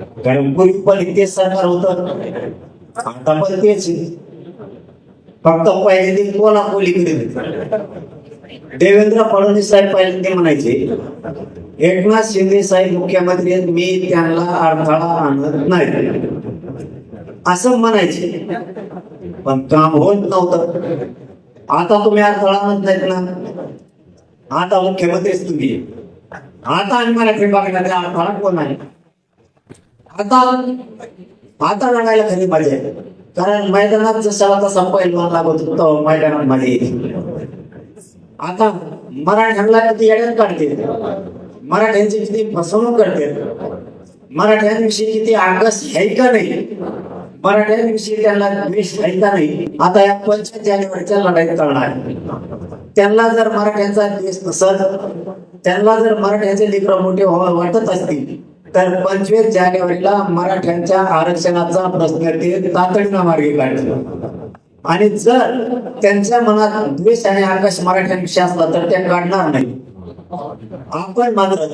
कारण पूर्वी पण तेच सरकार होत आता पण तेच फक्त पहिले कोला कोली करीत देवेंद्र फडणवीस साहेब पहिले ते म्हणायचे. एकनाथ शिंदे साहेब मुख्यमंत्री आहेत मी त्यांना अडथळा आणत नाही. असं म्हणायचे. पण काम होत नव्हतं. आता तुम्ही अडथळा आणत नाहीत ना. आता मुख्यमंत्रीच तुम्ही. आता आम्ही मराठी बघण्यात अडथळा कोण आहे? आता आता रंगायला खरी मजा आहे कारण मैदानात जसा तसा पैलवान लागत होतो मैदानात मजा आता मराठ्यांना किती येड्यात काढते मराठ्यांची किती फसवणूक करते मराठ्यांविषयी किती आकस आहे का नाही? मराठ्यांविषयी त्यांना द्वेष आहे का नाही? आता या पंचवीस जानेवारीच्या लढाईत करणार त्यांना जर मराठ्यांचा द्वेष नसत त्यांना जर मराठ्यांचे लेकर मोठे व्हावं वाटत असतील तर पंचवीस जानेवारीला मराठ्यांच्या आरक्षणाचा प्रश्न ते तातडीनं मार्गी काढतील आणि जर त्यांच्या मनात द्वेष आणि आकाश मराठ्यांविषयी असला तर ते काढणार नाही. आपण मात्र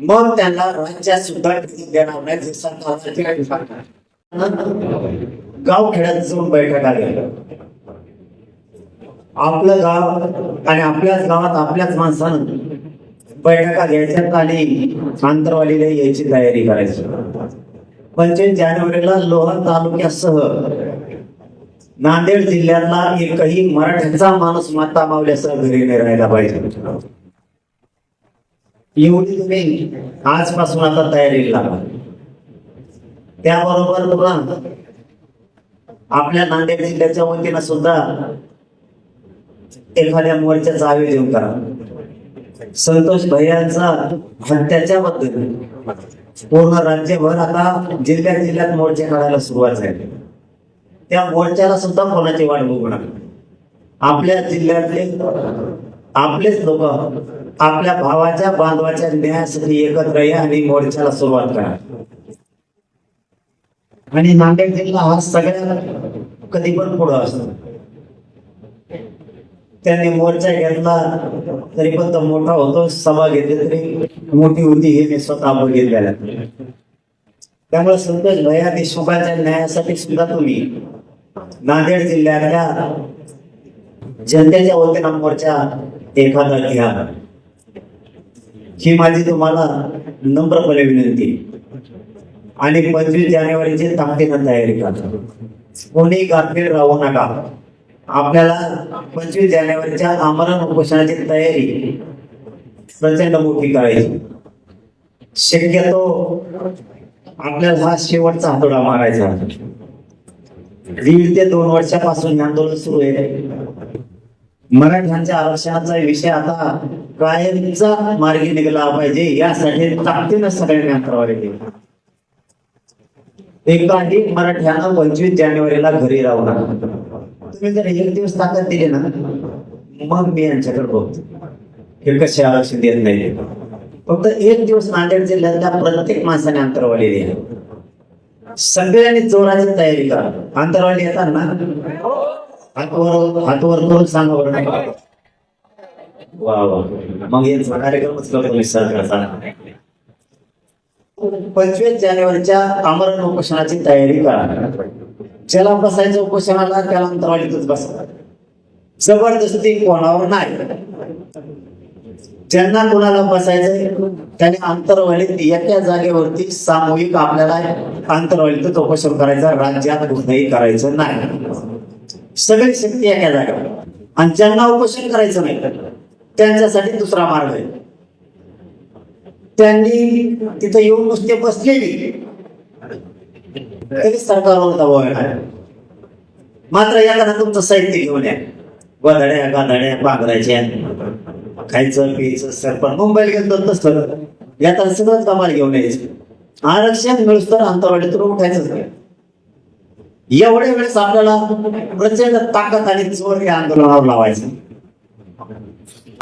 मग त्यांना राज्यात सुद्धा देणार नाही गाव खेड्यात जाऊन बैठका घ्या आपलं गाव आणि आपल्याच गावात आपल्याच माणसानं बैठका घ्यायच्यात आणि आंतरवालीला यायची तयारी करायची. पंचवीस जानेवारीला लोहा तालुक्यासह नांदेड जिल्ह्यातला एकही मराठ्यांचा माणूस माता मावल्यासह घरी नाही राहायला पाहिजे. एवढी तुम्ही आजपासून आता तयारीला लागा त्याबरोबर तुला आपल्या नांदेड जिल्ह्याच्या वतीनं सुद्धा एखाद्या मोर्चाचं आयोजन करा. संतोष भैयांचा हत्याच्या पूर्ण राज्यभर आता जिल्ह्यात जिल्ह्यात मोर्चे काढायला सुरुवात झाली. त्या मोर्चाला सुद्धा कोणाची वाट बघू लागली? आपल्या जिल्ह्यातले आपलेच लोक आपल्या भावाच्या बांधवाच्या न्यायासाठी एकत्र या आणि मोर्चाला सुरुवात करा. आणि नांदेड जिल्हा हा सगळ्यात कधी पण पुढं असतो. त्यांनी मोर्चा घेतला तरी पण तो मोठा होतो सभा घेतली तरी मोठी होती हे मी स्वतः बघितलेलं त्यामुळे संतोष भया देशमुखाच्या न्यायासाठी सुद्धा तुम्ही नांदेड जिल्ह्यातल्या जनतेच्या वतीनं मोर्चा एखादा घ्या. ही माझी तुम्हाला नम्रपणे विनंती. आणि पंचवीस जानेवारीची ताकदीनं तयारी करा कोणी गाफील राहू नका. आपल्याला पंचवीस जानेवारीच्या आमरण उपोषणाची तयारी प्रचंड मोठी करायची. शक्यतो आपल्याला हा शेवटचा हातोडा मारायचा. दीड ते दोन वर्षापासून आंदोलन सुरू आहे. मराठ्यांच्या आरक्षणाचा विषय आता कायमचा मार्गी निघाला पाहिजे यासाठी ताकदीनं सगळ्यांनी अंतरावर केलं एकाही मराठ्यांना पंचवीस जानेवारीला घरी राहू नका. तुम्ही जर एक दिवस ताकद दिली ना मग मी यांच्याकडे बघतो. हे कसे आरक्षण देत नाही फक्त एक दिवस नांदेड जिल्ह्यातल्या प्रत्येक माणसाने अंतरवाली दिली सगळ्यांनी जोराची तयारी करा. अंतरवाली येतात ना हातवर हातवर करून सांगा बरं. वा वा. मग यांचा कार्यक्रमच करतो मी सरकारचा. पंचवीस जानेवारीच्या आमरण उपोषणाची तयारी करा. ज्याला बसायचं उपोषणाला त्याला अंतरावलीतच बसा जबरदस्ती कोणावर नाही. ज्यांना कोणाला बसायचंय त्याने अंतरवालीत एका जागेवरती सामूहिक आपल्याला अंतरवालीतच उपोषण करायचं राज्यात कुठेही करायचं नाही. सगळी शक्ती एका जागेवर. आणि ज्यांना उपोषण करायचं नाही त्यांच्यासाठी दुसरा मार्ग आहे. त्यांनी तिथं येऊन नुसते बसलेली. तरी सरकारवर दबाव येणार मात्र एखादा तुमचं साहित्य घेऊन या. गोधड्या गाधड्या पांघरायच्या खायचं पियचं सरपण. मुंबईला गेलं तर तसं यात सगळं कमाल घेऊन यायचं. आरक्षण मिळूस तर अंतरवाडीतून उठायचंच नाही. एवढ्या वेळेस आपल्याला प्रचंड ताकद आणि जोर या आंदोलनावर लावायचं.